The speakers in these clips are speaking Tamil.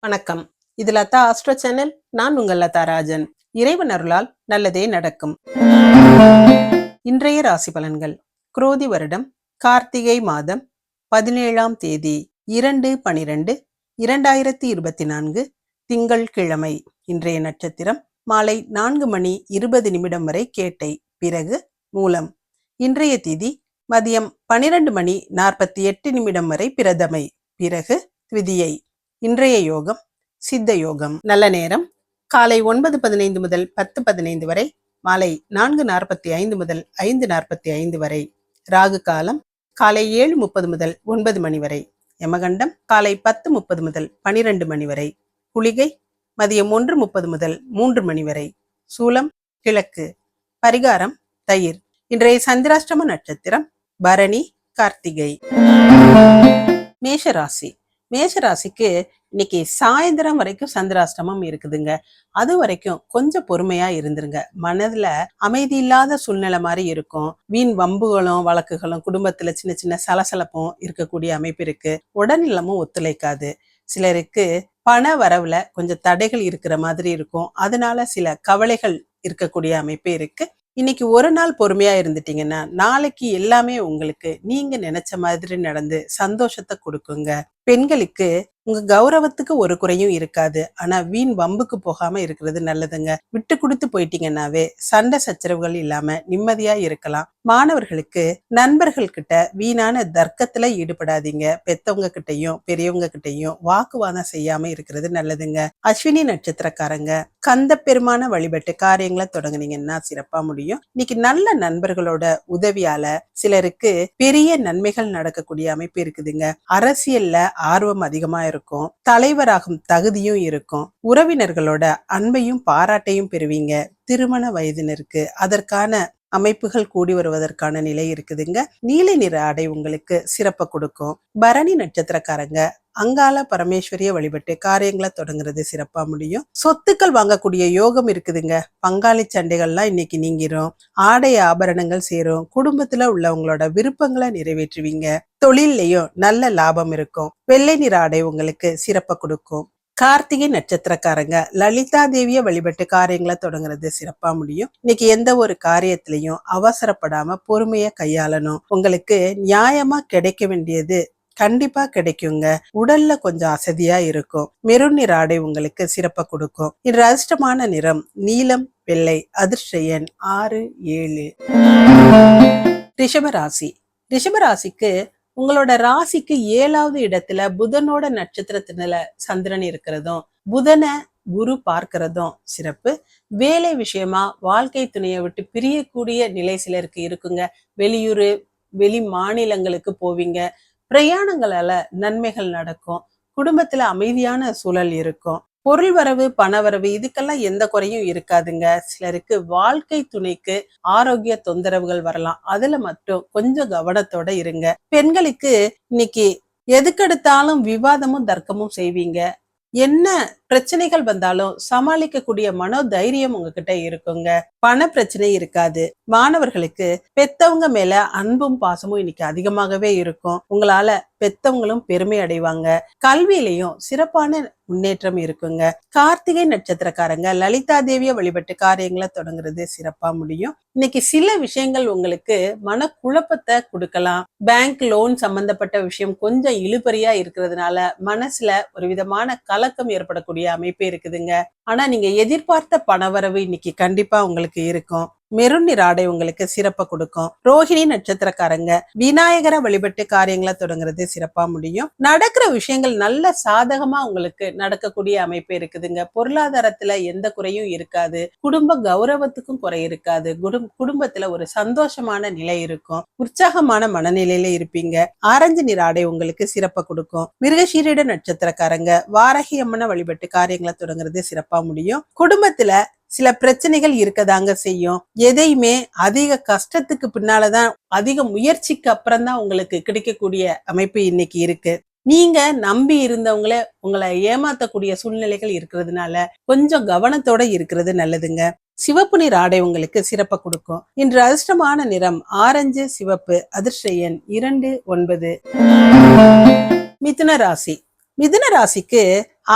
வணக்கம். இது லதா ஆஸ்ட்ரோ சேனல். நான் உங்கள் லதா ராஜன். இறைவன் அருளால் நல்லதே நடக்கும். இன்றைய ராசி பலன்கள். குரோதி வருடம் கார்த்திகை மாதம் பதினேழாம் தேதி இரண்டு பனிரெண்டு இரண்டாயிரத்தி இருபத்தி நான்கு திங்கள் கிழமை. இன்றைய நட்சத்திரம் மாலை நான்கு மணி இருபது நிமிடம் வரை கேட்டை. பிறகு மூலம். இன்றைய திதி மதியம் பனிரெண்டு மணி நாற்பத்தி எட்டு நிமிடம் வரை பிரதமை. பிறகு திதியை. இன்றைய யோகம் சித்த யோகம். நல்ல நேரம். காலை ஒன்பது பதினைந்து முதல் பத்து பதினைந்து வரை மாலை நான்கு நாற்பத்தி ஐந்து முதல் ஐந்து நாற்பத்தி ஐந்து வரை ராகு காலம் காலை ஏழு முப்பது முதல் ஒன்பது மணி வரை யமகண்டம் காலை பத்து முப்பது முதல் பனிரெண்டு மணி வரை குளிகை மதியம் ஒன்று முப்பது முதல் மூன்று மணி வரை சூலம் கிழக்கு பரிகாரம் தயிர். இன்றைய சந்திராஷ்டம நட்சத்திரம் பரணி கார்த்திகை. மேஷராசி. மேஷராசிக்கு இன்னைக்கு சாயந்தரம் வரைக்கும் சந்திராஷ்டமம் இருக்குதுங்க. அது வரைக்கும் கொஞ்சம் பொறுமையா இருந்துருங்க. மனதுல அமைதி இல்லாத சூழ்நிலை மாதிரி இருக்கும். வீண் வம்புகளும் வழக்குகளும் குடும்பத்துல சின்ன சின்ன சலசலப்பும் இருக்கக்கூடிய அமைப்பு இருக்கு. உடல்நிலமும் ஒத்துழைக்காது. சிலருக்கு பண வரவுல கொஞ்சம் தடைகள் இருக்கிற மாதிரி இருக்கும். அதனால சில கவலைகள் இருக்கக்கூடிய அமைப்பு இருக்கு. இன்னைக்கு ஒரு நாள் பொறுமையா இருந்துட்டீங்கன்னா நாளைக்கு எல்லாமே உங்களுக்கு நீங்க நினைச்ச மாதிரி நடந்து சந்தோஷத்தை கொடுக்குங்க. பெண்களுக்கு உங்க கௌரவத்துக்கு ஒரு குறையும் இருக்காது. ஆனா வீண் வம்புக்கு போகாம இருக்கிறது நல்லதுங்க. விட்டு கொடுத்து போயிட்டீங்கன்னாவே சண்டை சச்சரவுகள் இல்லாம நிம்மதியா இருக்கலாம். மாணவர்களுக்கு நண்பர்கள் கிட்ட வீணான தர்க்கத்துல ஈடுபடாதீங்க. பெத்தவங்க கிட்டையும் பெரியவங்க கிட்டையும் வாக்குவாதம் செய்யாம இருக்கிறது நல்லதுங்க. அஸ்வினி நட்சத்திரக்காரங்க கந்த பெருமான வழிபட்டு காரியங்களை தொடங்குனீங்கன்னா சிறப்பா முடியும். இன்னைக்கு நல்ல நண்பர்களோட உதவியால சிலருக்கு பெரிய நன்மைகள் நடக்கக்கூடிய அமைப்பு இருக்குதுங்க. அரசியல்ல ஆர்வம் அதிகமா இருக்கும். தலைவராகும் தகுதியும் இருக்கும். உறவினர்களோட அன்பையும் பாராட்டையும் பெறுவீங்க. திருமண வயதினருக்கு அதற்கான அமைப்புகள் கூடி வருவதற்கான நிலை இருக்குதுங்க. நீல நிற ஆடை உங்களுக்கு சிறப்பை கொடுக்கும். பரணி நட்சத்திரக்காரங்க அங்கால பரமேஸ்வரிய வழிபட்டு காரியங்களை தொடங்குறது சிறப்பா முடியும். சொத்துக்கள் வாங்கக்கூடிய யோகம் இருக்குதுங்க. பங்காளி சண்டைகள்லாம் இன்னைக்கு நீங்கிரும். ஆடை ஆபரணங்கள் சேரும். குடும்பத்துல உள்ளவங்களோட விருப்பங்களை நிறைவேற்றுவீங்க. தொழில்லையும் நல்ல லாபம் இருக்கும். வெள்ளை நிற ஆடை உங்களுக்கு சிறப்பை கொடுக்கும். கார்த்திகை நட்சத்திரக்காரங்க லலிதா தேவியை வழிபட்டு காரியங்களை தொடங்குறது சிறப்பா முடியும். இன்னைக்கு எந்த ஒரு காரியத்திலையும் அவசரப்படாம பொறுமைய கையாளணும். உங்களுக்கு நியாயமா கிடைக்க வேண்டியது கண்டிப்பா கிடைக்குங்க. உடல்ல கொஞ்சம் அசதியா இருக்கும். மெருன் நிற ஆடை உங்களுக்கு சிறப்பை கொடுக்கும். இன்று அதிர்ஷ்டமான நிறம் நீலம் வெள்ளை அதிர்ஷ்ட எண் ஆறு ஏழு. ரிஷபராசி ரிஷபராசிக்கு உங்களோட ராசிக்கு ஏழாவது இடத்துல புதனோட நட்சத்திரத்தினால சந்திரன் இருக்கிறதும் புதனை குரு பார்க்கிறதும் சிறப்பு. வேலை விஷயமா வாழ்க்கை துணையை விட்டு பிரியக்கூடிய நிலை சிலருக்கு இருக்குங்க. வெளியூர் வெளி மாநிலங்களுக்கு போவீங்க. பிரயாணங்களால நன்மைகள் நடக்கும். குடும்பத்துல அமைதியான சூழல் இருக்கும். பொருள் வரவு பண வரவு இதுக்கெல்லாம் எந்த குறையும் இருக்காதுங்க. சிலருக்கு வாழ்க்கை துணைக்கு ஆரோக்கிய தொந்தரவுகள் வரலாம். அதுல மட்டும் கொஞ்சம் கவனத்தோட இருங்க. பெண்களுக்கு இன்னைக்கு எதுக்கெடுத்தாலும் விவாதமும் தர்க்கமும் செய்வீங்க. என்ன பிரச்சனைகள் வந்தாலும் சமாளிக்கக்கூடிய மனோ தைரியம் உங்ககிட்ட இருக்குங்க. பண பிரச்சனை இருக்காது. மாணவர்களுக்கு பெத்தவங்க மேல அன்பும் பாசமும் இன்னைக்கு அதிகமாகவே இருக்கும். உங்களால பெத்தவங்களும் பெருமை அடைவாங்க. கல்வியிலையும் சிறப்பான முன்னேற்றம் இருக்குங்க. கார்த்திகை நட்சத்திரக்காரங்க லலிதா தேவிய வழிபட்டு காரியங்களை தொடங்குறது சிறப்பா முடியும். இன்னைக்கு சில விஷயங்கள் உங்களுக்கு மன குழப்பத்தை கொடுக்கலாம். பேங்க் லோன் சம்பந்தப்பட்ட விஷயம் கொஞ்சம் இழுபறியா இருக்கிறதுனால மனசுல ஒரு விதமான கலக்கம் ஏற்படக்கூடிய அமைப்பு இருக்குதுங்க. ஆனா நீங்க எதிர்பார்த்த பணவரவு இன்னைக்கு கண்டிப்பா உங்களுக்கு இருக்கும். மெருன் நிற ஆடை உங்களுக்கு சிறப்பை கொடுக்கும். ரோஹிணி நட்சத்திரக்காரங்க விநாயகரை வழிபட்டு காரியங்களை தொடங்குறது சிறப்பா முடியும். நடக்கிற விஷயங்கள் நல்ல சாதகமா உங்களுக்கு நடக்கக்கூடிய அமைப்பு இருக்குதுங்க. பொருளாதாரத்துல எந்த குறையும் இருக்காது. குடும்ப கௌரவத்துக்கும் குறை இருக்காது. குடும் குடும்பத்துல ஒரு சந்தோஷமான நிலை இருக்கும். உற்சாகமான மனநிலையில இருப்பீங்க. ஆரஞ்சு நிற ஆடை உங்களுக்கு சிறப்பை கொடுக்கும். மிருகசீரிட நட்சத்திரக்காரங்க வாரகி அம்மனை வழிபட்டு காரியங்களை தொடங்குறது சிறப்பா முடியும். குடும்பத்துல சில பிரச்சனைகள் இருக்கதாங்க செய்யும். எதையுமே அதிக கஷ்டத்துக்கு பின்னாலதான் அதிக முயற்சிக்கு அப்புறம் தான் உங்களுக்கு கிடைக்கக்கூடிய அமைப்பு இன்னைக்கு இருக்கு. நீங்க நம்பி இருந்தவங்கள உங்களை ஏமாத்தக்கூடிய சூழ்நிலைகள் இருக்கிறதுனால கொஞ்சம் கவனத்தோட இருக்கிறது நல்லதுங்க. சிவப்பு நிற ஆடை உங்களுக்கு சிறப்பை கொடுக்கும். இன்று அதிர்ஷ்டமான நிறம் ஆரஞ்சு சிவப்பு அதிர்ஷ்ட எண் இரண்டு ஒன்பது. மிதுன ராசி. மிதுன ராசிக்கு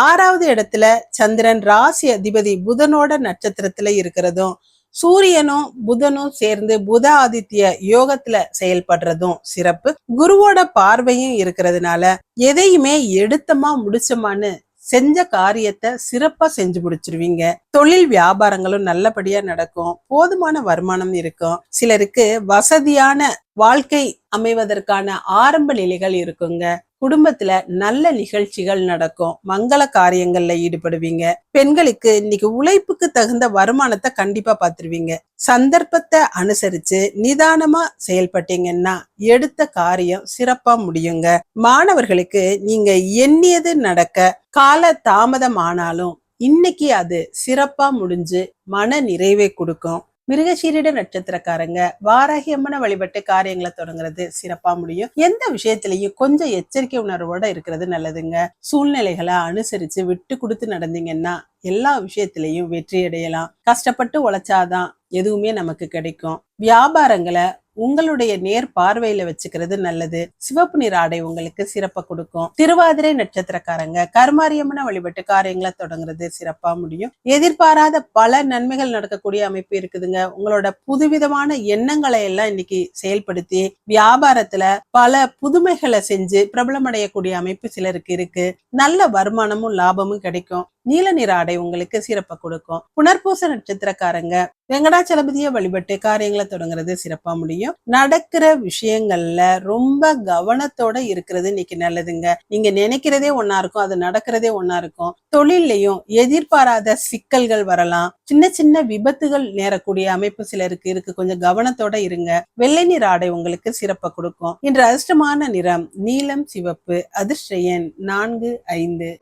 ஆறாவது இடத்துல சந்திரன் ராசி அதிபதி புதனோட நட்சத்திரத்துல இருக்கிறதும் சூரியனும் புதனும் சேர்ந்து புத ஆதித்ய யோகத்துல செயல்படுறதும் சிறப்பு. குருவோட பார்வையும் இருக்கிறதுனால எதையுமே எடுத்தமா முடிச்சமான்னு செஞ்ச காரியத்தை சிறப்பா செஞ்சு முடிச்சிருவீங்க. தொழில் வியாபாரங்களும் நல்லபடியா நடக்கும். போதுமான வருமானம் இருக்கும். சிலருக்கு வசதியான வாழ்க்கை அமைவதற்கான ஆரம்ப நிலைகள் இருக்குங்க. குடும்பத்துல நல்ல நிகழ்ச்சிகள் நடக்கும். மங்கள காரியங்கள்ல ஈடுபடுவீங்க. பெண்களுக்கு இன்னைக்கு உழைப்புக்கு தகுந்த வருமானத்தை கண்டிப்பா பாத்துருவீங்க. சந்தர்ப்பத்தை அனுசரிச்சு நிதானமா செயல்பட்டீங்கன்னா எடுத்த காரியம் சிறப்பா முடியுங்க. மாணவர்களுக்கு நீங்க எண்ணியது நடக்க கால தாமதம் ஆனாலும் இன்னைக்கு அது சிறப்பா முடிஞ்சு மன நிறைவை கொடுக்கும். மிருகசீரிட நட்சத்திரக்காரங்க வாராகி அம்மனை வழிபட்டு காரியங்களை தொடங்குறது சிறப்பா முடியும். எந்த விஷயத்திலையும் கொஞ்சம் எச்சரிக்கை உணர்வோட இருக்கிறது நல்லதுங்க. சூழ்நிலைகளை அனுசரிச்சு விட்டு கொடுத்து நடந்தீங்கன்னா எல்லா விஷயத்திலையும் வெற்றி அடையலாம். கஷ்டப்பட்டு உழைச்சாதான் எதுவுமே நமக்கு கிடைக்கும். வியாபாரங்களை உங்களுடைய நேர் பார்வையில வச்சுக்கிறது நல்லது. சிவப்பு நிற ஆடை உங்களுக்கு சிறப்பை கொடுக்கும். திருவாதிரை நட்சத்திரக்காரங்க கருமாரியம்மனை வழிபட்டு காரியங்களை தொடங்குறது சிறப்பா முடியும். எதிர்பாராத பல நன்மைகள் நடக்கக்கூடிய அமைப்பு இருக்குதுங்க. உங்களோட புதுவிதமான எண்ணங்களை எல்லாம் இன்னைக்கு செயல்படுத்தி வியாபாரத்துல பல புதுமைகளை செஞ்சு பிரபலமடையக்கூடிய அமைப்பு சிலருக்கு இருக்கு. நல்ல வருமானமும் லாபமும் கிடைக்கும். நீல நிற ஆடை உங்களுக்கு சிறப்பை கொடுக்கும். புனர்பூச நட்சத்திரக்காரங்க வெங்கடாச்சலபதியை வழிபட்டு காரியங்களை தொடங்குறது சிறப்பா முடியும். நடக்கிற விஷயங்கள்ல ரொம்ப கவனத்தோட இருக்கிறது இன்னைக்கு நல்லதுங்க. நீங்க நினைக்கிறதே ஒன்னா இருக்கும் அது நடக்கிறதே ஒன்னா இருக்கும். தொழிலையும் எதிர்பாராத சிக்கல்கள் வரலாம். சின்ன சின்ன விபத்துகள் நேரக்கூடிய அமைப்பு சிலருக்கு இருக்கு கொஞ்சம் கவனத்தோட இருங்க. வெள்ளை நிற ஆடை உங்களுக்கு சிறப்பை கொடுக்கும். இன்று அதிர்ஷ்டமான நிறம் நீலம் சிவப்பு அதிர்ஷ்ட எண் நான்கு ஐந்து.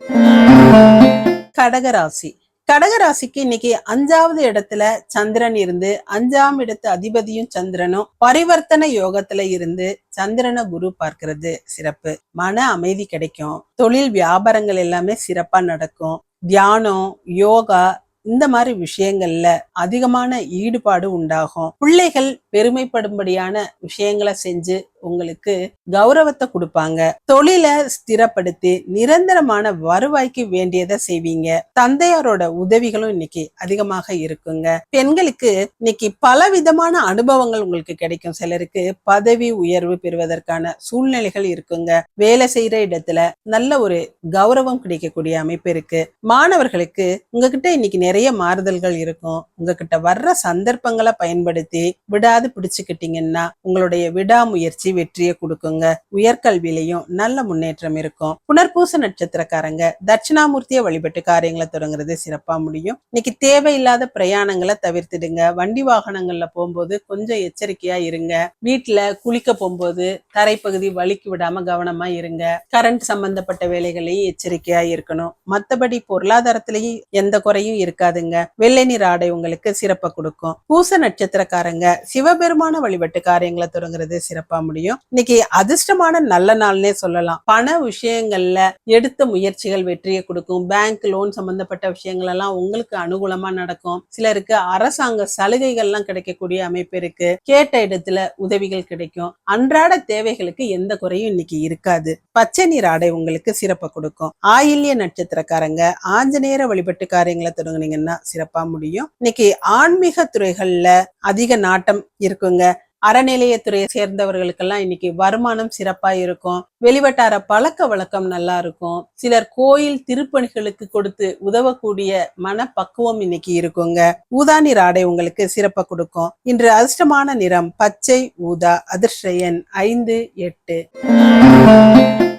கடகராசி. கடகராசிக்கு இன்னைக்கு அஞ்சாவது இடத்துல சந்திரன் இருந்து அஞ்சாம் இடத்து அதிபதியும் சந்திரனும் பரிவர்த்தன யோகத்துல இருந்து சந்திரனை குரு பார்க்கிறது. சிறப்பு. மன அமைதி கிடைக்கும். தொழில் வியாபாரங்கள் எல்லாமே சிறப்பா நடக்கும். தியானம் யோகா இந்த மாதிரி விஷயங்கள்ல அதிகமான ஈடுபாடு உண்டாகும். பிள்ளைகள் பெருமைப்படும்படியான விஷயங்களை செஞ்சு உங்களுக்கு கௌரவத்தை கொடுப்பாங்க. தொழிலை ஸ்திரப்படுத்தி நிரந்தரமான வருவாய்க்கு வேண்டியதை செய்வீங்க. தந்தையாரோட உதவிகளும் இன்னைக்கு அதிகமாக இருக்குங்க. பெண்களுக்கு இன்னைக்கு பல விதமான அனுபவங்கள் உங்களுக்கு கிடைக்கும். சிலருக்கு பதவி உயர்வு பெறுவதற்கான சூழ்நிலைகள் இருக்குங்க. வேலை செய்யற இடத்துல நல்ல ஒரு கௌரவம் கிடைக்கக்கூடிய அமைப்பு இருக்கு. மாணவர்களுக்கு உங்ககிட்ட இன்னைக்கு நிறைய மாறுதல்கள் இருக்கும். உங்ககிட்ட வர்ற சந்தர்ப்பங்களை பயன்படுத்தி விடாது பிடிச்சுக்கிட்டீங்கன்னா உங்களுடைய விடாமுயற்சி வெற்றியை கொடுக்குங்க. உயர்கல்வியிலையும் நல்ல முன்னேற்றம் இருக்கும். புனர்பூச நட்சத்திரக்காரங்க தட்சிணாமூர்த்தியை வழிபட்டு காரியங்களை தொடங்குறது சிறப்பா முடியும். இன்னைக்கு தேவையில்லாத பிரயாணங்களை தவிர்த்துடுங்க. வண்டி வாகனங்கள்ல போகும்போது கொஞ்சம் எச்சரிக்கையா இருங்க. வீட்டுல குளிக்க போகும்போது தரைப்பகுதி வலிக்கு விடாம கவனமா இருங்க. கரண்ட் சம்பந்தப்பட்ட வேலைகளையும் எச்சரிக்கையா இருக்கணும். மத்தபடி பொருளாதாரத்திலையும் எந்த குறையும் இருக்காதுங்க. வெள்ளை நீர் ஆடை உங்களுக்கு சிறப்பை கொடுக்கும். பூச நட்சத்திரக்காரங்க சிவபெருமான வழிபட்டு காரியங்களை தொடங்குறது சிறப்பா முடியும். இன்னைக்கு அதிர்ஷ்டமான நல்ல நாள்னே சொல்லலாம். பண விஷயங்கள்ல எடுத்த முயற்சிகள் வெற்றியை கொடுக்கும். பேங்க் லோன் சம்பந்தப்பட்ட விஷயங்கள் எல்லாம் உங்களுக்கு அனுகூலமா நடக்கும். சிலருக்கு அரசாங்க சலுகைகள்லாம் கிடைக்கக்கூடிய அமைப்பு இருக்கு. கேட்ட இடத்துல உதவிகள் கிடைக்கும். அன்றாட தேவைகளுக்கு எந்த குறையும் இன்னைக்கு இருக்காது. பச்சை நீர் ஆடை உங்களுக்கு சிறப்பை கொடுக்கும். ஆயில்ய நட்சத்திரக்காரங்க ஆஞ்சநேயர வழிபட்டு காரியங்களை தொடங்குனீங்கன்னா சிறப்பா முடியும். இன்னைக்கு ஆன்மீக துறைகள்ல அதிக நாட்டம் இருக்குங்க. அறநிலையத்துறையை சேர்ந்தவர்களுக்கெல்லாம் இன்னைக்கு வருமானம் சிறப்பா இருக்கும். வெளிவட்டார பழக்க வழக்கம் நல்லா இருக்கும். சிலர் கோயில் திருப்பணிகளுக்கு கொடுத்து உதவக்கூடிய மனப்பக்குவம் இன்னைக்கு இருக்குங்க. ஊதா நிற ஆடை உங்களுக்கு சிறப்பை கொடுக்கும். இன்று அதிர்ஷ்டமான நிறம் பச்சை ஊதா அதிர்ஷ்ட எண் ஐந்து எட்டு.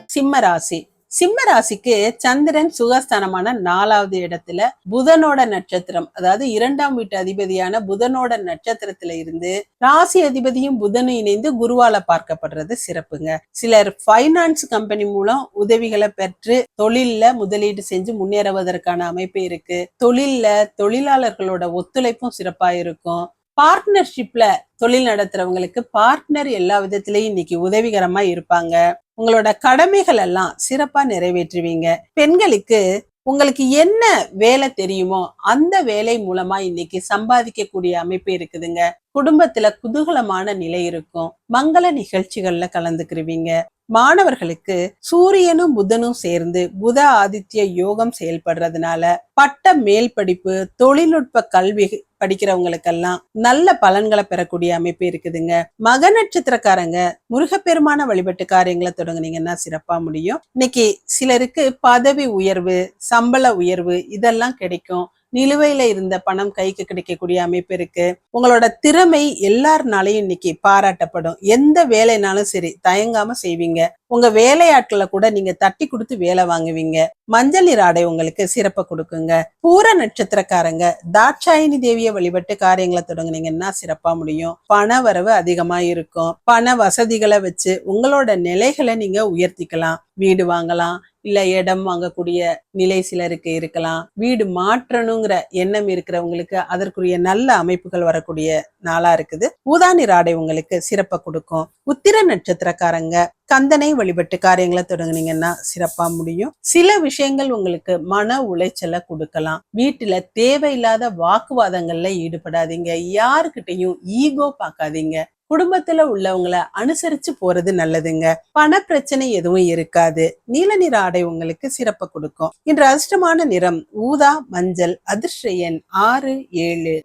சிம்ம ராசி. சிம்ம ராசிக்கு சந்திரன் சுகஸ்தானமான நாலாவது இடத்துல புதனோட நட்சத்திரம் அதாவது இரண்டாம் வீட்டு அதிபதியான புதனோட நட்சத்திரத்துல இருந்து ராசி அதிபதியும் புதனும் இணைந்து குருவால பார்க்கப்படுறது சிறப்புங்க. சிலர் ஃபைனான்ஸ் கம்பெனி மூலம் உதவிகளை பெற்று தொழில்ல முதலீடு செஞ்சு முன்னேறுவதற்கான அமைப்பு இருக்கு. தொழில்ல தொழிலாளர்களோட ஒத்துழைப்பும் சிறப்பா இருக்கும். பார்ட்னர்ஷிப்ல தொழில் நடத்துறவங்களுக்கு பார்ட்னர் எல்லா விதத்திலையும் இன்னைக்கு உதவிகரமா இருப்பாங்க. உங்களோட கடமைகள் எல்லாம் சிறப்பா நிறைவேற்றுவீங்க. பெண்களுக்கு உங்களுக்கு என்ன வேலை தெரியுமோ அந்த வேலை மூலமா இன்னைக்கு சம்பாதிக்கக்கூடிய அமைப்பு இருக்குதுங்க. குடும்பத்துல குதூகலமான நிலை இருக்கும். மங்கள நிகழ்ச்சிகள்ல கலந்துக்கிருவீங்க. மாணவர்களுக்கு சூரியனும் புதனும் சேர்ந்து புத ஆதித்ய யோகம் செயல்படுறதுனால பட்ட மேல் படிப்பு தொழில்நுட்ப கல்வி படிக்கிறவங்களுக்கெல்லாம் நல்ல பலன்களை பெறக்கூடிய அமைப்பு இருக்குதுங்க. மக நட்சத்திரக்காரங்க முருகப்பெருமான வழிபட்டு காரியங்களை தொடங்குனீங்கன்னா சிறப்பா முடியும். இன்னைக்கு சிலருக்கு பதவி உயர்வு சம்பள உயர்வு இதெல்லாம் கிடைக்கும். நிலுவையில இருந்த பணம் கைக்கு கிடைக்கக்கூடிய அமைப்பு இருக்கு. உங்களோட திறமை எல்லாருனாலையும் இன்னைக்கு பாராட்டப்படும். எந்த வேலைனாலும் சரி தயங்காம செய்வீங்க. உங்க வேலையாட்களை கூட நீங்க தட்டி கொடுத்து வேலை வாங்குவீங்க. மஞ்சள் நீர் ஆடை உங்களுக்கு சிறப்பை கொடுக்குங்க. பூர நட்சத்திரக்காரங்க தாட்சாயினி தேவியை வழிபட்டு காரியங்களை தொடங்குனீங்கன்னா சிறப்பா முடியும். பண வரவு அதிகமா இருக்கும். பண வசதிகளை வச்சு உங்களோட நிலைகளை நீங்க உயர்த்திக்கலாம். வீடு வாங்கலாம். இல்ல இடம் வாங்கக்கூடிய நிலை சிலருக்கு இருக்கலாம். வீடு மாற்றணுங்கிற எண்ணம் இருக்கிறவங்களுக்கு அதற்குரிய நல்ல அமைப்புகள் வரக்கூடிய நாளா இருக்குது. ஊதா ராடை உங்களுக்கு சிறப்பை கொடுக்கும். உத்திர நட்சத்திரக்காரங்க கந்தனை வழிபட்டு காரியங்களை தொடங்குனீங்கன்னா சிறப்பா முடியும். சில விஷயங்கள் உங்களுக்கு மன உளைச்சலை கொடுக்கலாம். வீட்டுல தேவையில்லாத வாக்குவாதங்கள்ல ஈடுபடாதீங்க. யாருக்கிட்டையும் ஈகோ பார்க்காதீங்க. குடும்பத்துல உள்ளவங்கள அனுசரிச்சு போறது நல்லதுங்க. பண பிரச்சனை எதுவும் இருக்காது. நீல நிற ஆடை உங்களுக்கு சிறப்பு கொடுக்கும். இன்று அதிர்ஷ்டமான நிறம் ஊதா மஞ்சள் அதிர்ஷ்ட எண் ஆறு ஏழு.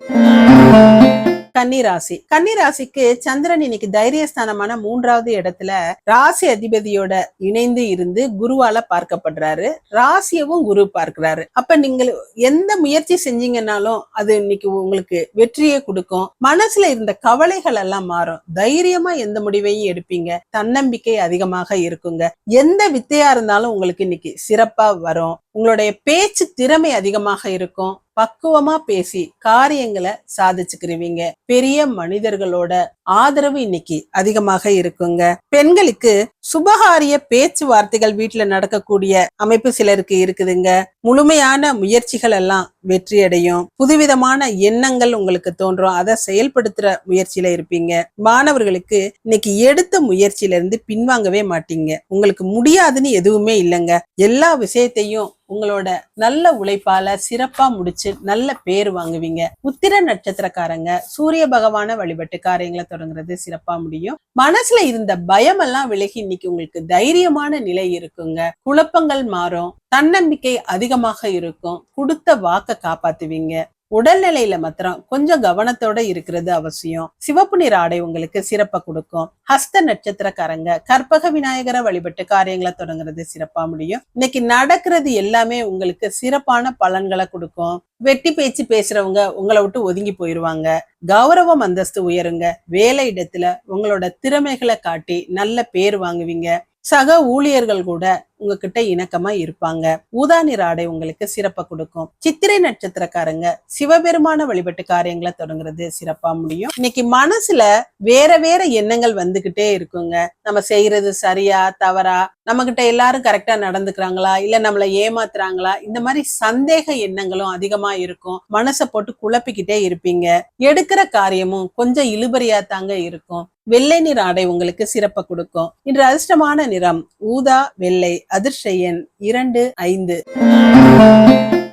கன்னிராசி. கன்னிராசிக்கு சந்திரன் இன்னைக்கு தைரியஸ்தானமான மூன்றாவது இடத்துல ராசி அதிபதியோட இணைந்து இருந்து குருவால பார்க்கப்படுறாரு. ராசியவும் குரு பார்க்கிறாரு. அப்ப நீங்கள் எந்த முயற்சி செஞ்சீங்கன்னாலும் அது இன்னைக்கு உங்களுக்கு வெற்றியை கொடுக்கும். மனசுல இருந்த கவலைகள் எல்லாம் மாறும். தைரியமா எந்த முடிவையும் எடுப்பீங்க. தன்னம்பிக்கை அதிகமாக இருக்குங்க. எந்த வித்தையா இருந்தாலும் உங்களுக்கு இன்னைக்கு சிறப்பா வரும். உங்களுடைய பேச்சு திறமை அதிகமாக இருக்கும். பக்குவமா பேசி காரியங்களை சாதிச்சுக்கிருவீங்க. பெரிய மனிதர்களோட ஆதரவு இன்னைக்கு அதிகமாக இருக்குங்க. பெண்களுக்கு சுபகாரிய பேச்சுவார்த்தைகள் வீட்டுல நடக்கக்கூடிய அமைப்பு சிலருக்கு இருக்குதுங்க. முழுமையான முயற்சிகள் எல்லாம் வெற்றி அடையும் புதுவிதமான எண்ணங்கள் உங்களுக்கு தோன்றும். அதை செயல்படுத்துற முயற்சியில இருப்பீங்க. மாணவர்களுக்கு இன்னைக்கு எடுத்த முயற்சியில இருந்து பின்வாங்கவே மாட்டீங்க. உங்களுக்கு முடியாதுன்னு எதுவுமே இல்லைங்க. எல்லா விஷயத்தையும் உங்களோட நல்ல உழைப்பால சிறப்பா முடிச்சு நல்ல பேர் வாங்குவீங்க. உத்திர நட்சத்திரக்காரங்க சூரிய பகவான வழிபட்டு காரியங்களை தொடங்குறது சிறப்பா முடியும். மனசுல இருந்த பயம் எல்லாம் விலகி இன்னைக்கு உங்களுக்கு தைரியமான நிலை இருக்குங்க. குழப்பங்கள் மாறும். தன்னம்பிக்கை அதிகமாக இருக்கும். கொடுத்த வாக்க காப்பாத்துவீங்க. உடல்நிலையில மாத்திரம் கொஞ்சம் கவனத்தோட இருக்கிறது அவசியம். சிவப்பு நிற ஆடை உங்களுக்கு சிறப்பை கொடுக்கும். ஹஸ்த நட்சத்திரக்காரங்க கற்பக விநாயகரை வழிபட்டு காரியங்களை தொடங்குறது சிறப்பா முடியும். இன்னைக்கு நடக்கிறது எல்லாமே உங்களுக்கு சிறப்பான பலன்களை கொடுக்கும். வெட்டி பேச்சு பேசுறவங்க உங்களை விட்டு ஒதுங்கி போயிருவாங்க. கௌரவம் அந்தஸ்து உயருங்க. வேலை இடத்துல உங்களோட திறமைகளை காட்டி நல்ல பேர் வாங்குவீங்க. சக ஊழியர்கள் கூட உங்ககிட்ட இணக்கமா இருப்பாங்க. ஊதா நிற ஆடை உங்களுக்கு சிறப்பை கொடுக்கும். சித்திரை நட்சத்திரக்காரங்க சிவபெருமான வழிபட்டு காரியங்களை தொடங்குறது சிறப்பா முடியும். இன்னைக்கு மனசுல வேற வேற எண்ணங்கள் வந்துகிட்டே இருக்குங்க. நம்ம செய்யறது சரியா தவறா நம்ம கிட்ட எல்லாரும் கரெக்டா நடந்துக்கிறாங்களா இல்ல நம்மளை ஏமாத்துறாங்களா இந்த மாதிரி சந்தேக எண்ணங்களும் அதிகமா இருக்கும். மனசை போட்டு குழப்பிக்கிட்டே இருப்பீங்க. எடுக்கிற காரியமும் கொஞ்சம் இழுபறியா தாங்க இருக்கும். வெள்ளை நிற ஆடை உங்களுக்கு சிறப்பை கொடுக்கும். இன்று அதிர்ஷ்டமான நிறம் ஊதா வெள்ளை. அதிர்ஷயன் இரண்டு ஐந்து.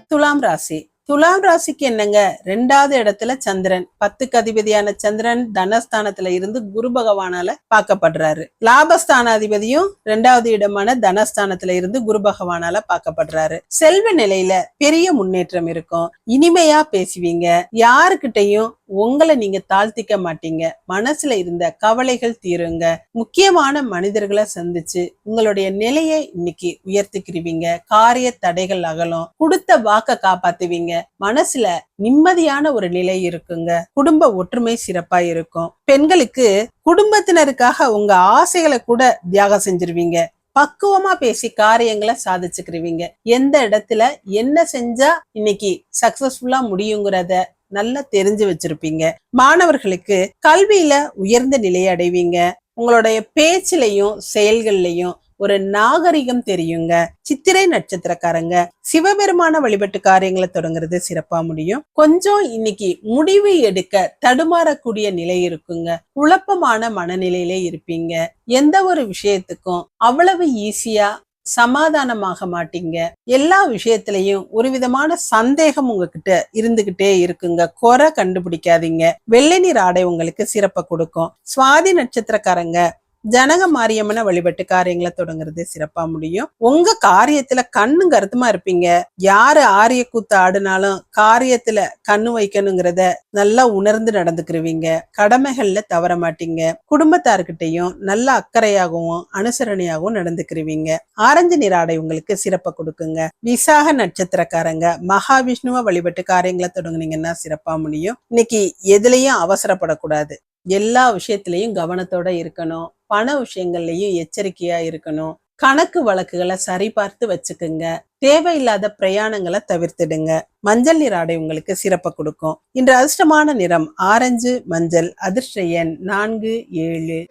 துலாம் ராசி. துலாம் ராசிக்கு என்னங்க? ரெண்டாவது இடத்துல சந்திரன். பத்துக்கு அதிபதியான சந்திரன் தனஸ்தானத்துல இருந்து குரு பகவானால பார்க்கப்படுறாரு. லாபஸ்தானாதிபதியும் ரெண்டாவது இடமான தனஸ்தானத்துல இருந்து குரு பகவானால பார்க்கப்படுறாரு. செல்வ நிலையில பெரிய முன்னேற்றம் இருக்கும். இனிமையா பேசுவீங்க. யாருக்கிட்டையும் உங்களை நீங்க தாழ்த்திக்க மாட்டீங்க. மனசுல இருந்த கவலைகள் தீருங்க. முக்கியமான மனிதர்களை சந்திச்சு உங்களுடைய நிலையை இன்னைக்கு உயர்த்திக்கிருவீங்க. காரிய தடைகள் அகலும். கொடுத்த வாக்க காப்பாத்துவீங்க. மனசுல நிம்மதியான ஒரு நிலை இருக்குங்க. குடும்ப ஒற்றுமை சிறப்பா இருக்கும். பெண்களுக்கு குடும்பத்தினருக்காக உங்க ஆசைகளை கூட தியாகம் செஞ்சிருவீங்க. பக்குவமா பேசி காரியங்களை சாதிச்சுக்கிருவீங்க. எந்த இடத்துல என்ன செஞ்சா இன்னைக்கு சக்சஸ்ஃபுல்லா முடியுங்கிறத நல்லா தெரிஞ்சு வச்சிருப்பீங்க. மாணவர்களுக்கு கல்வியில உயர்ந்த நிலையை அடைவீங்க. உங்களுடைய பேச்சிலையும் செயல்கள்லையும் ஒரு நாகரிகம் தெரியுங்க. சித்திரை நட்சத்திரக்காரங்க. சிவபெருமான வழிபட்டு காரியங்களை தொடங்குறது சிறப்பா முடியும். கொஞ்சம் இன்னைக்கு முடிவு எடுக்க தடுமாறக்கூடிய நிலை இருக்குங்க. குழப்பமான மனநிலையில இருப்பீங்க. எந்த ஒரு விஷயத்துக்கும் அவ்வளவு ஈஸியா சமாதானமாக மாட்டீங்க. எல்லா விஷயத்திலையும் ஒரு விதமான சந்தேகம் உங்ககிட்ட இருந்துகிட்டே இருக்குங்க. குறை கண்டுபிடிக்காதீங்க. வெள்ளை நீர் ஆடை உங்களுக்கு சிறப்பை கொடுக்கும். சுவாதி நட்சத்திரக்காரங்க ஜனக மாரியம்மனை வழிபட்டு காரியங்களை தொடங்குறது சிறப்பா முடியும். உங்க காரியத்துல கண்ணு கருத்துமா இருப்பீங்க. யாரு ஆரிய கூத்து ஆடினாலும் காரியத்துல கண்ணு வைக்கணுங்கிறத நல்லா உணர்ந்து நடந்துக்கிருவீங்க. கடமைகள்ல தவற மாட்டீங்க. குடும்பத்தார்கிட்டையும் நல்ல அக்கறையாகவும் அனுசரணையாகவும் நடந்துக்கிருவீங்க. ஆரஞ்சு நிறாடை உங்களுக்கு சிறப்பை கொடுக்குங்க. விசாக நட்சத்திரக்காரங்க மகாவிஷ்ணுவை வழிபட்டு காரியங்களை தொடங்குனீங்கன்னா சிறப்பா முடியும். இன்னைக்கு எதுலயும் அவசரப்படக்கூடாது. எல்லா விஷயத்திலையும் கவனத்தோட இருக்கணும். பண விஷயங்கள்லயும் எச்சரிக்கையா இருக்கணும். கணக்கு வழக்குகளை சரிபார்த்து வச்சுக்குங்க. தேவையில்லாத பிரயாணங்களை தவிர்த்துடுங்க. மஞ்சள் நிற ஆடை உங்களுக்கு சிறப்பை கொடுக்கும். இன்று அதிர்ஷ்டமான நிறம் ஆரஞ்சு மஞ்சள் அதிர்ஷ்ட எண் நான்கு ஏழு.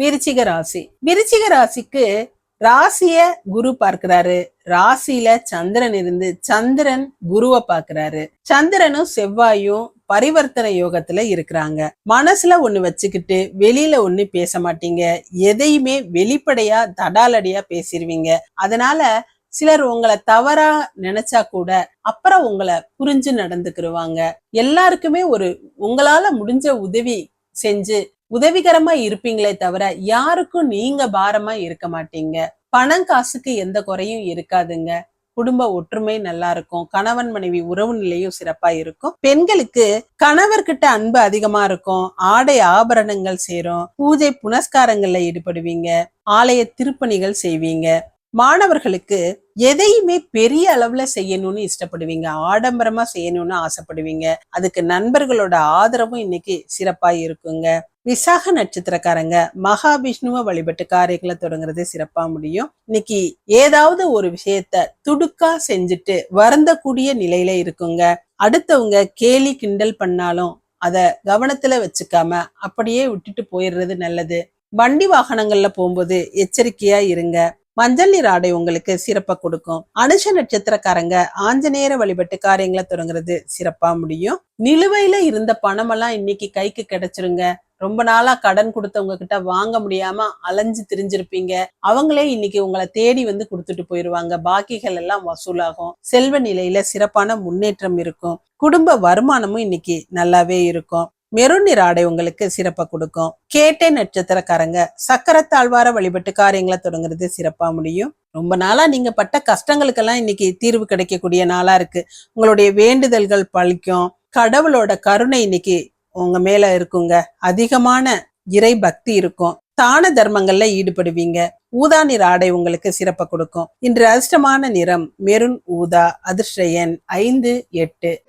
விருச்சிக ராசி. விருச்சிக ராசிக்கு ராசிய குரு பார்க்கிறாரு. ராசியில சந்திரன் இருந்து சந்திரன் குருவை பார்க்கிறாரு. சந்திரனும் செவ்வாயும் பரிவர்த்தனை யோகத்துல இருக்கிறாங்க. மனசுல ஒண்ணு வச்சுக்கிட்டு வெளியில ஒண்ணு பேச மாட்டீங்க. எதையுமே வெளிப்படையா தடாலடியா பேசிடுவீங்க அதனால சிலர் உங்களை தவறா நினைச்சா கூட அப்புறம் உங்களை புரிஞ்சு நடந்துக்கிருவாங்க. எல்லாருக்குமே ஒரு உங்களால முடிஞ்ச உதவி செஞ்சு உதவிகரமா இருப்பீங்களே தவிர யாருக்கும் நீங்க பாரமா இருக்க மாட்டீங்க. பணம் காசுக்கு எந்த குறையும் இருக்காதுங்க. குடும்ப ஒற்றுமை நல்லா இருக்கும். கணவன் மனைவி உறவு நிலையும் சிறப்பா இருக்கும். பெண்களுக்கு கணவர்கிட்ட அன்பு அதிகமா இருக்கும். ஆடை ஆபரணங்கள் சேரும். பூஜை புனஸ்காரங்கள்ல ஈடுபடுவீங்க. ஆலய திருப்பணிகள் செய்வீங்க. மாணவர்களுக்கு எதையுமே பெரிய அளவுல செய்யணும்னு இஷ்டப்படுவீங்க. ஆடம்பரமா செய்யணும்னு ஆசைப்படுவீங்க. அதுக்கு நண்பர்களோட ஆதரவும் இன்னைக்கு சிறப்பா இருக்குங்க. விசாக நட்சத்திரக்காரங்க மகாவிஷ்ணுவை வழிபட்டு காரியங்களை தொடங்குறது சிறப்பா முடியும். இன்னைக்கு ஏதாவது ஒரு விஷயத்த துடுக்கா செஞ்சுட்டு வருந்தக்கூடிய நிலையில இருக்குங்க. அடுத்தவங்க கேலி கிண்டல் பண்ணாலும் அத கவனத்துல வச்சுக்காம அப்படியே விட்டுட்டு போயிடுறது நல்லது. வண்டி வாகனங்கள்ல போகும்போது எச்சரிக்கையா இருங்க. மஞ்சள் நீர் ஆடை உங்களுக்கு சிறப்பை கொடுக்கும். அனுஷ நட்சத்திரக்காரங்க ஆஞ்சநேயர வழிபட்டு காரியங்களை தொடங்குறது சிறப்பா முடியும். நிலுவையில இருந்த பணமெல்லாம் இன்னைக்கு கைக்கு கிடைச்சிருங்க. ரொம்ப நாளா கடன் கொடுத்தவங்க கிட்ட வாங்க முடியாம அலைஞ்சு திரிஞ்சிருப்பீங்க. அவங்களே இன்னைக்கு உங்களை தேடி வந்து கொடுத்துட்டு போயிருவாங்க. பாக்கிகள் எல்லாம் வசூலாகும். செல்வ நிலையில சிறப்பான முன்னேற்றம் இருக்கும். குடும்ப வருமானமும் இன்னைக்கு நல்லாவே இருக்கும். மெருன் நிற ஆடை உங்களுக்கு சிறப்பை கொடுக்கும். கேட்டை நட்சத்திரக்காரங்க சக்கரத்தாழ்வார வழிபட்டு காரியங்களை தொடங்குறது சிறப்பா முடியும். ரொம்ப நாளா நீங்க பட்ட கஷ்டங்களுக்கெல்லாம் இன்னைக்கு தீர்வு கிடைக்கக்கூடிய நாளா இருக்கு. உங்களுடைய வேண்டுதல்கள் பழிக்கும். கடவுளோட கருணை இன்னைக்கு உங்க மேல இருக்குங்க. அதிகமான இறை பக்தி இருக்கும். தான தர்மங்கள்ல ஈடுபடுவீங்க. ஊதா நிற ஆடை உங்களுக்கு சிறப்பை கொடுக்கும். இன்று அதிர்ஷ்டமான நிறம் மெருன் ஊதா அதிர்ஷ்ட எண் ஐந்து எட்டு.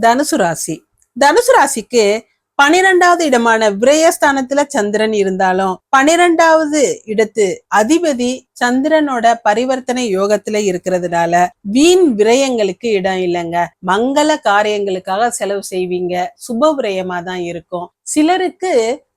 தனுசு ராசி. தனுசு ராசிக்கு பனிரெண்டாவது இடமான விரயஸ்தானத்துல சந்திரன் இருந்தாலும் பனிரெண்டாவது இடத்து அதிபதி சந்திரனோட பரிவர்த்தனை யோகத்துல இருக்கிறதுனால வீண் விரயங்களுக்கு இடம் இல்லைங்க. மங்கள காரியங்களுக்காக செலவு செய்வீங்க. சுப விரயமா தான் இருக்கும். சிலருக்கு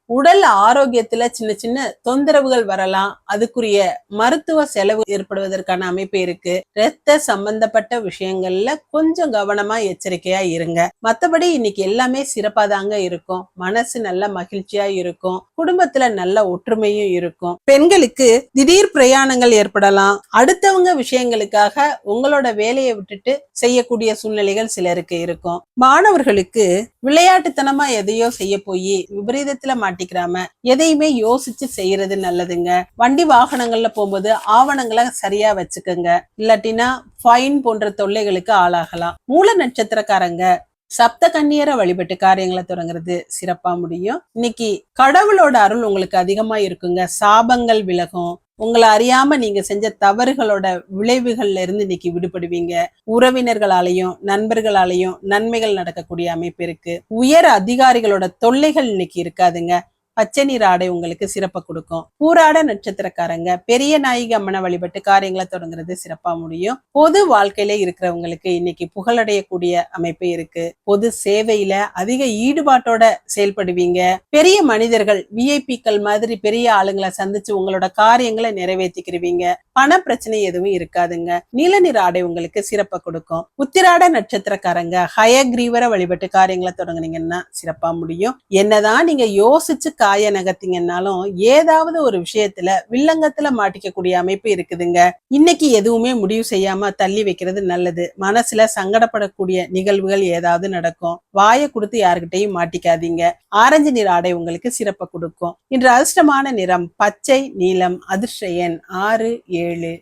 உடல் ஆரோக்கியத்துல சின்ன சின்ன தொந்தரவுகள் வரலாம். அதுக்குரிய மருத்துவ செலவு ஏற்படுவதற்கான அமைப்பு இருக்கு. இரத்த சம்பந்தப்பட்ட விஷயங்கள்ல கொஞ்சம் கவனமா எச்சரிக்கையா இருங்க. மத்தபடி இன்னைக்கு எல்லாமே சிறப்பா தாங்க இருக்கும். மனசு நல்ல மகிழ்ச்சியா இருக்கும். குடும்பத்துல நல்ல ஒற்றுமையும் இருக்கும். பெண்களுக்கு திடீர் பிரயாணங்கள் ஏற்படலாம். அடுத்தவங்க விஷயங்களுக்காக உங்களோட வேலையை விட்டுட்டு செய்யக்கூடிய சூழ்நிலைகள் சிலருக்கு இருக்கும். மாணவர்களுக்கு விளையாட்டுத்தனமா எதையோ செய்ய போய் விபரீதத்துல மாட்டிக்கிறாம எதையுமே யோசிச்சு செய்யறது நல்லதுங்க. வண்டி வாகனங்கள்ல போகும்போது ஆவணங்களை சரியா வச்சுக்கோங்க. இல்லாட்டினா ஃபைன் போன்ற தொல்லைகளுக்கு ஆளாகலாம். மூல நட்சத்திரக்காரங்க சப்த கன்னியரை வழிபட்டு காரியங்களை தொடங்குறது சிறப்பா முடியும். இன்னைக்கு கடவுளோட அருள் உங்களுக்கு அதிகமா இருக்குங்க. சாபங்கள் விலகும். உங்களை அறியாம நீங்க செஞ்ச தவறுகளோட விளைவுகள்ல இருந்து இன்னைக்கு விடுபடுவீங்க. உறவினர்களாலையும் நண்பர்களாலையும் நன்மைகள் நடக்கக்கூடிய அமைப்பு இருக்கு. உயர் அதிகாரிகளோட தொல்லைகள் இன்னைக்கு இருக்காதுங்க. பச்சை நீர் ஆடை உங்களுக்கு சிறப்பை கொடுக்கும். பூராட நட்சத்திரக்காரங்க பெரிய நாயகி அம்மனை வழிபட்டு காரியங்களை தொடங்குறது சிறப்பா முடியும். பொது வாழ்க்கையில இருக்கிறவங்களுக்கு இன்னைக்கு புகழடையக்கூடிய அமைப்பு இருக்கு. பொது சேவையில அதிக ஈடுபாட்டோட செயல்படுவீங்க. பெரிய மனிதர்கள் விஐபிக்கள் மாதிரி பெரிய ஆளுங்களை சந்திச்சு உங்களோட காரியங்களை நிறைவேற்றிக்கிருவீங்க. பண பிரச்சனை எதுவும் இருக்காதுங்க. நீல நிற ஆடை உங்களுக்கு சிறப்பை கொடுக்கும். உத்திராட நட்சத்திரக்காரங்க ஹயக்ரீவரை வழிபட்டு காரியங்களை தொடங்குனீங்கன்னா சிறப்பா முடியும். என்னதான் நீங்க யோசிச்சு காய நகர்த்திங்கன்னாலும் ஏதாவது ஒரு விஷயத்துல வில்லங்கத்துல மாட்டிக்கக்கூடிய அமைப்பு இருக்குதுங்க. இன்னைக்கு எதுவுமே முடிவு செய்யாம தள்ளி வைக்கிறது நல்லது. மனசுல சங்கடப்படக்கூடிய நிகழ்வுகள் ஏதாவது நடக்கும். வாயை கொடுத்து யாருக்கிட்டையும் மாட்டிக்காதீங்க. ஆரஞ்சு நிற ஆடை உங்களுக்கு சிறப்பை கொடுக்கும். இன்று அதிர்ஷ்டமான நிறம் பச்சை நீலம் அதிர்ஷ்ட எண் ஆறு ஏழு.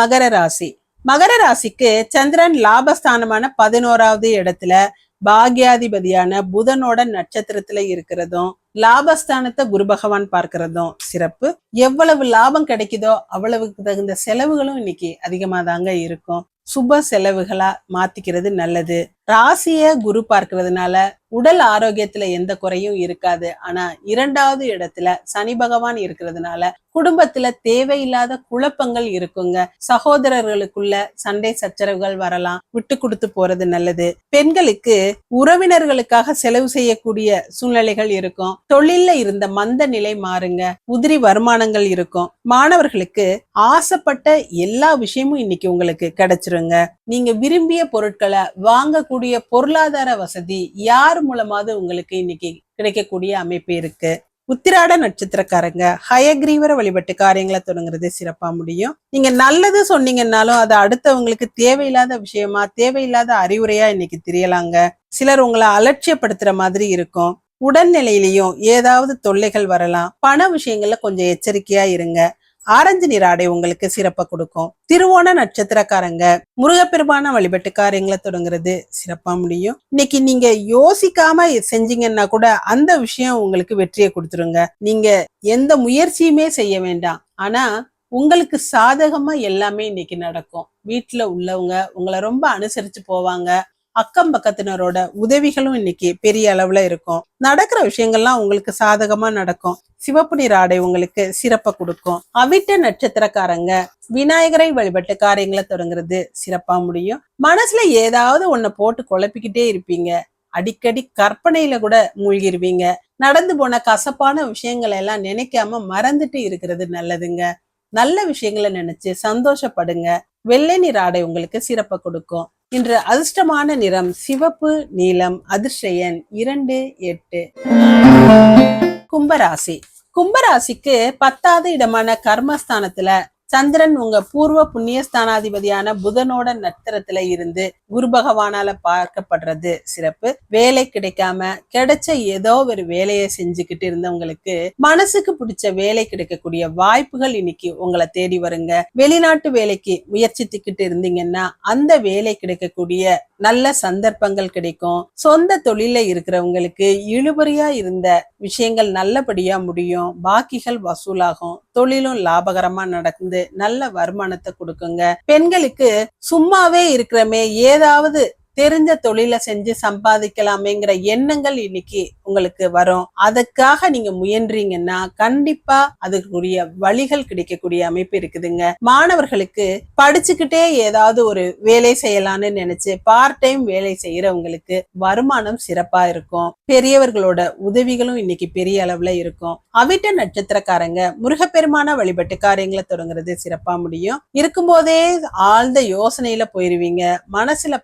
மகர ராசி. மகர ராசிக்கு சந்திரன் லாபஸ்தானமான பதினோராவது இடத்துல பாக்யாதிபதியான புதனோட நட்சத்திரத்துல இருக்கிறதும் லாபஸ்தானத்தை குரு பகவான் பார்க்கிறதும் சிறப்பு. எவ்வளவு லாபம் கிடைக்குதோ அவ்வளவுக்கு தகுந்த செலவுகளும் இன்னைக்கு அதிகமா தாங்க இருக்கும். சுப செலவுகளா மாத்திக்கிறது நல்லது. ராசிய குரு பார்க்கறதுனால உடல் ஆரோக்கியத்துல எந்த குறையும் இருக்காது. ஆனா இரண்டாவது இடத்துல சனி பகவான் இருக்கிறதுனால குடும்பத்துல தேவையில்லாத குழப்பங்கள் இருக்குங்க. சகோதரர்களுக்குள்ள சண்டை சச்சரவுகள் வரலாம். விட்டு கொடுத்து போறது நல்லது. பெண்களுக்கு உறவினர்களுக்காக செலவு செய்யக்கூடிய சூழ்நிலைகள் இருக்கும். தொழில்ல இருந்த மந்த நிலை மாறுங்க. உதிரி வருமானங்கள் இருக்கும். மாணவர்களுக்கு ஆசைப்பட்ட எல்லா விஷயமும் இன்னைக்கு உங்களுக்கு கிடைச்சிருங்க. நீங்க விரும்பிய பொருட்களை வாங்கக்கூடிய பொருளாதார வசதி யார் மூலமாவது உங்களுக்கு இன்னைக்கு கிடைக்கக்கூடிய அமைப்பு இருக்கு? உத்திராட நட்சத்திரக்காரங்க ஹயக்ரீவர வழிபட்டு காரியங்களை தொடங்குறது சிறப்பா முடியும். நீங்க நல்லது சொன்னீங்கன்னாலும் அது அடுத்தவங்களுக்கு தேவையில்லாத விஷயமா தேவையில்லாத அறிவுரையா இன்னைக்கு தெரியலாங்க. சிலர் உங்களை அலட்சியப்படுத்துற மாதிரி இருக்கும். உடல்நிலையிலையும் ஏதாவது தொல்லைகள் வரலாம். பண விஷயங்கள்ல கொஞ்சம் எச்சரிக்கையா இருங்க. ஆரஞ்சு நிற ஆடை உங்களுக்கு சிறப்பை கொடுக்கும். திருவோண நட்சத்திரக்காரங்க முருகப்பெருமான வழிபட்டு காரியங்களை தொடங்குறது சிறப்பா முடியும். இன்னைக்கு நீங்க யோசிக்காம செஞ்சீங்கன்னா கூட அந்த விஷயம் உங்களுக்கு வெற்றியை கொடுத்துருங்க. நீங்க எந்த முயற்சியுமே செய்ய வேண்டாம். ஆனா உங்களுக்கு சாதகமா எல்லாமே இன்னைக்கு நடக்கும். வீட்டுல உள்ளவங்க உங்களை ரொம்ப அனுசரிச்சு போவாங்க. அக்கம் பக்கத்தினரோட உதவிகளும் இன்னைக்கு பெரிய அளவுல இருக்கும். நடக்கிற விஷயங்கள்லாம் உங்களுக்கு சாதகமா நடக்கும். சிவப்பு நீர் ஆடை உங்களுக்கு சிறப்பை கொடுக்கும். அவிட்ட நட்சத்திரக்காரங்க விநாயகரை வழிபட்டு காரியங்களை தொடங்குறது சிறப்பா முடியும். மனசுல ஏதாவது ஒன்ன போட்டு குழப்பிக்கிட்டே இருப்பீங்க. அடிக்கடி கற்பனையில கூட மூழ்கிருவீங்க. நடந்து போன கசப்பான விஷயங்களை எல்லாம் நினைக்காம மறந்துட்டு இருக்கிறது நல்லதுங்க. நல்ல விஷயங்களை நினைச்சு சந்தோஷப்படுங்க. வெள்ளை நீர் ஆடை உங்களுக்கு சிறப்பை கொடுக்கும். இன்று அதிர்ஷ்டமான நிறம் சிவப்பு நீலம் அதிர்ஷயன் இரண்டு எட்டு. கும்பராசி. கும்பராசிக்கு பத்தாவது இடமான கர்மஸ்தானத்துல சந்திரன் உங்க பூர்வ புண்ணியஸ்தானாதிபதியான புதனோட நட்சத்திரத்துல இருந்து குரு பகவானால பார்க்கப்படுறது சிறப்பு. வேலை கிடைக்காம கிடைச்ச ஏதோ ஒரு வேலையை செஞ்சுக்கிட்டு இருந்தவங்களுக்கு மனசுக்கு பிடிச்ச வேலை கிடைக்கக்கூடிய வாய்ப்புகள் இன்னைக்கு உங்களை தேடி வருங்க. வெளிநாட்டு வேலைக்கு முயற்சித்துக்கிட்டு இருந்தீங்கன்னா அந்த வேலை கிடைக்கக்கூடிய நல்ல சந்தர்ப்பங்கள் கிடைக்கும். சொந்த தொழில இருக்கிறவங்களுக்கு இழுபறியா இருந்த விஷயங்கள் நல்லபடியா முடியும். பாக்கிகள் வசூலாகும். தொழிலும் லாபகரமா நடந்து நல்ல வருமானத்தை கொடுக்குங்க. பெண்களுக்கு சும்மாவே இருக்கிறமே ஏதாவது தெரிஞ்ச தொழிலை செஞ்சு சம்பாதிக்கலாமேங்கிற எண்ணங்கள் இன்னைக்கு உங்களுக்கு வரும். அதுக்காக நீங்க முயன்றீங்கன்னா கண்டிப்பா அதுக்குரிய வழிகள் கிடைக்கக்கூடிய அமைப்பு இருக்குதுங்க. மாணவர்களுக்கு படிச்சுக்கிட்டே ஏதாவது ஒரு வேலை செய்யலாம்னு நினைச்சு பார்ட் டைம் வேலை செய்யறவங்களுக்கு வருமானம் சிறப்பா இருக்கும். பெரியவர்களோட உதவிகளும் இன்னைக்கு பெரிய அளவுல இருக்கும். அவிட்ட நட்சத்திரக்காரங்க முருகப்பெருமான வழிபட்டு காரியங்களை தொடங்குறது சிறப்பா முடியும். இருக்கும்போதே ஆழ்ந்த யோசனையில போயிருவீங்க. மனசுல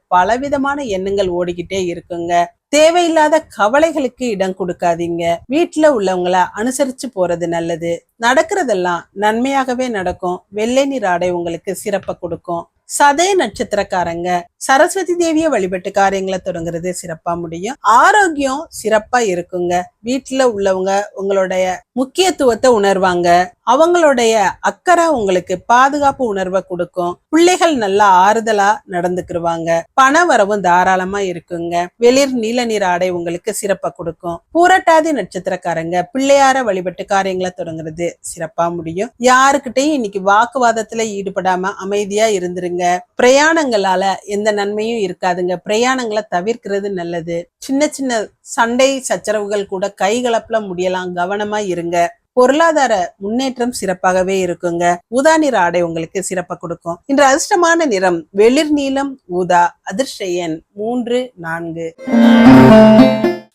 விதமான எண்ணங்கள் ஓடிக்கிட்டே இருக்குங்க. தேவையில்லாத கவலைகளுக்கு இடம் கொடுக்காதீங்க. வீட்டுல உள்ளவங்கள அனுசரிச்சு போறது நல்லது. நடக்கிறதெல்லாம் நன்மையாகவே நடக்கும். வெள்ளை நீர் ஆடை உங்களுக்கு சிறப்பை கொடுக்கும். சதய நட்சத்திரக்காரங்க. சரஸ்வதி தேவிய வழிபட்டு காரியங்களை தொடங்குறது சிறப்பா முடியும். ஆரோக்கியம் சிறப்பா இருக்குங்க. வீட்டுல உள்ளவங்க உங்களுடைய முக்கியத்துவத்தை உணர்வாங்க. அவங்களுடைய அக்கறை உங்களுக்கு பாதுகாப்பு உணர்வை கொடுக்கும். பிள்ளைகள் நல்லா ஆறுதலா நடந்துக்கிருவாங்க. பண வரவும் தாராளமா இருக்குங்க. வெளிர் நீல நீர் ஆடை உங்களுக்கு சிறப்பா கொடுக்கும். பூரட்டாதி நட்சத்திரக்காரங்க பிள்ளையார வழிபட்டு காரியங்களை தொடங்குறது சிறப்பா முடியும். யாருக்கிட்டையும் இன்னைக்கு வாக்குவாதத்துல ஈடுபடாம அமைதியா இருந்துருங்க. பிரயாணங்களால எந்த நன்மையும் இருக்காதுங்க. பிரயாணங்களை தவிர்க்கிறது நல்லது. சின்ன சின்ன சண்டை சச்சரவுகள் கூட கைகலப்புல முடியலாம். கவனமா இருங்க. பொருளாதார முன்னேற்றம் சிறப்பாகவே இருக்குங்க. ஊதா நிற ஆடை உங்களுக்கு சிறப்பா கொடுக்கும். இன்று அதிர்ஷ்டமான நிறம் வெளிர் நீளம் ஊதா அதிர்ஷ்ட எண் மூன்று நான்கு.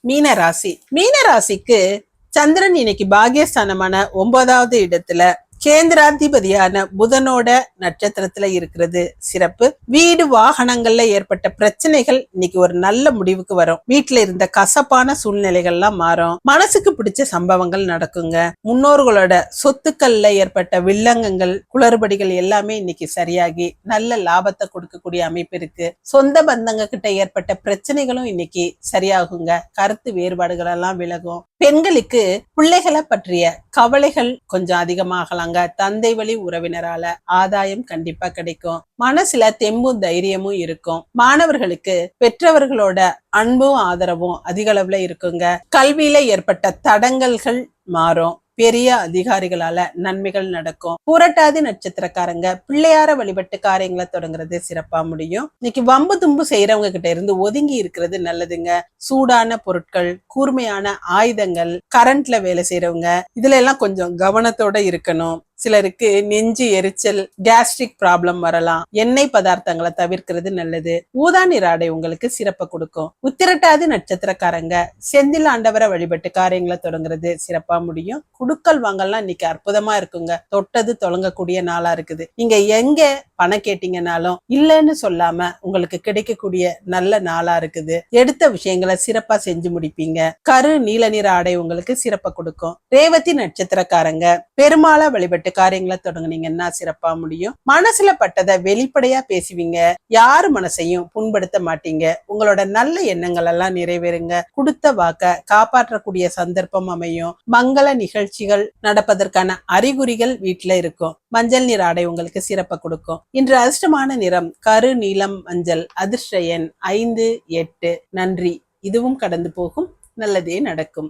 மீன ராசி மீன ராசிக்கு சந்திரன் இன்னைக்கு பாகியஸ்தானமான ஒன்பதாவது இடத்துல கேந்திராதிபதியான புதனோட நட்சத்திரத்துல இருக்கிறது சிறப்பு. வீடு வாகனங்கள்ல ஏற்பட்ட பிரச்சனைகள் இன்னைக்கு ஒரு நல்ல முடிவுக்கு வரும். வீட்டுல இருந்த கசப்பான சூழ்நிலைகள்லாம் மாறும். மனசுக்கு பிடிச்ச சம்பவங்கள் நடக்குங்க. முன்னோர்களோட சொத்துக்கள்ல ஏற்பட்ட வில்லங்கங்கள் குளறுபடிகள் எல்லாமே இன்னைக்கு சரியாகி நல்ல லாபத்தை கொடுக்கக்கூடிய அமைப்பு இருக்கு. சொந்த பந்தங்க கிட்ட ஏற்பட்ட பிரச்சனைகளும் இன்னைக்கு சரியாகுங்க. கருத்து வேறுபாடுகள் எல்லாம் விலகும். பெண்களுக்கு பிள்ளைகளை பற்றிய கவலைகள் கொஞ்சம் அதிகமாகலாங்க. தந்தை வழி உறவினரால ஆதாயம் கண்டிப்பா கிடைக்கும். மனசுல தெம்பும் தைரியமும் இருக்கும். மாணவர்களுக்கு பெற்றவர்களோட அன்பும் ஆதரவும் அதிக அளவுல இருக்குங்க. கல்வியில ஏற்பட்ட தடங்கல்கள் மாறும். பெரிய அதிகாரிகளால நன்மைகள் நடக்கும். புரட்டாதி நட்சத்திரக்காரங்க பிள்ளையார வழிபட்டு காரியங்களை தொடங்குறது சிறப்பா முடியும். இன்னைக்கு வம்பு தும்பு செய்யறவங்க கிட்ட இருந்து ஒதுங்கி இருக்கிறது நல்லதுங்க. சூடான பொருட்கள் கூர்மையான ஆயுதங்கள் கரண்ட்ல வேலை செய்யறவங்க இதுல எல்லாம் கொஞ்சம் கவனத்தோட இருக்கணும். சிலருக்கு நெஞ்சு எரிச்சல் கேஸ்ட்ரிக் ப்ராப்ளம் வரலாம். எண்ணெய் பதார்த்தங்களை தவிர்க்கிறது நல்லது. ஊதா நிற ஆடை உங்களுக்கு சிறப்பை கொடுக்கும். உத்திரட்டாதி நட்சத்திரக்காரங்க செந்தில் ஆண்டவரை வழிபட்டு காரியங்களை தொடங்குறது சிறப்பா முடியும். குடுக்கல் வாங்கல்லாம் இன்னைக்கு அற்புதமா இருக்குங்க. தொட்டது தொடங்கக்கூடிய நாளா இருக்குது. நீங்க எங்க பணம் கேட்டீங்கன்னாலும் இல்லைன்னு சொல்லாம உங்களுக்கு கிடைக்கக்கூடிய நல்ல நாளா இருக்குது. எடுத்த விஷயங்களை சிறப்பா செஞ்சு முடிப்பீங்க. கரு நீல நிற ஆடை உங்களுக்கு சிறப்பை கொடுக்கும். ரேவதி நட்சத்திரக்காரங்க பெருமாளா வழிபட்டு காரியங்களை தொடங்குனீங்கன்னா சிறப்பா முடியும். மனசுல பட்டதை வெளிப்படையா பேசுவீங்க. யாரு மனசையும் புண்படுத்த மாட்டீங்க. உங்களோட நல்ல எண்ணங்கள் எல்லாம் நிறைவேறுங்க. கொடுத்த வாக்க காப்பாற்றக்கூடிய சந்தர்ப்பம் அமையும். மங்கள நிகழ்ச்சிகள் நடப்பதற்கான அறிகுறிகள் வீட்டுல இருக்கும். மஞ்சள் நீர் ஆடை உங்களுக்கு சிறப்பை கொடுக்கும். இன்று அதிர்ஷ்டமான நிறம் கரு நீலம் மஞ்சள் அதிர்ஷ்ட எண் ஐந்து எட்டு. நன்றி. இதுவும் கடந்து போகும். நல்லதே நடக்கும்.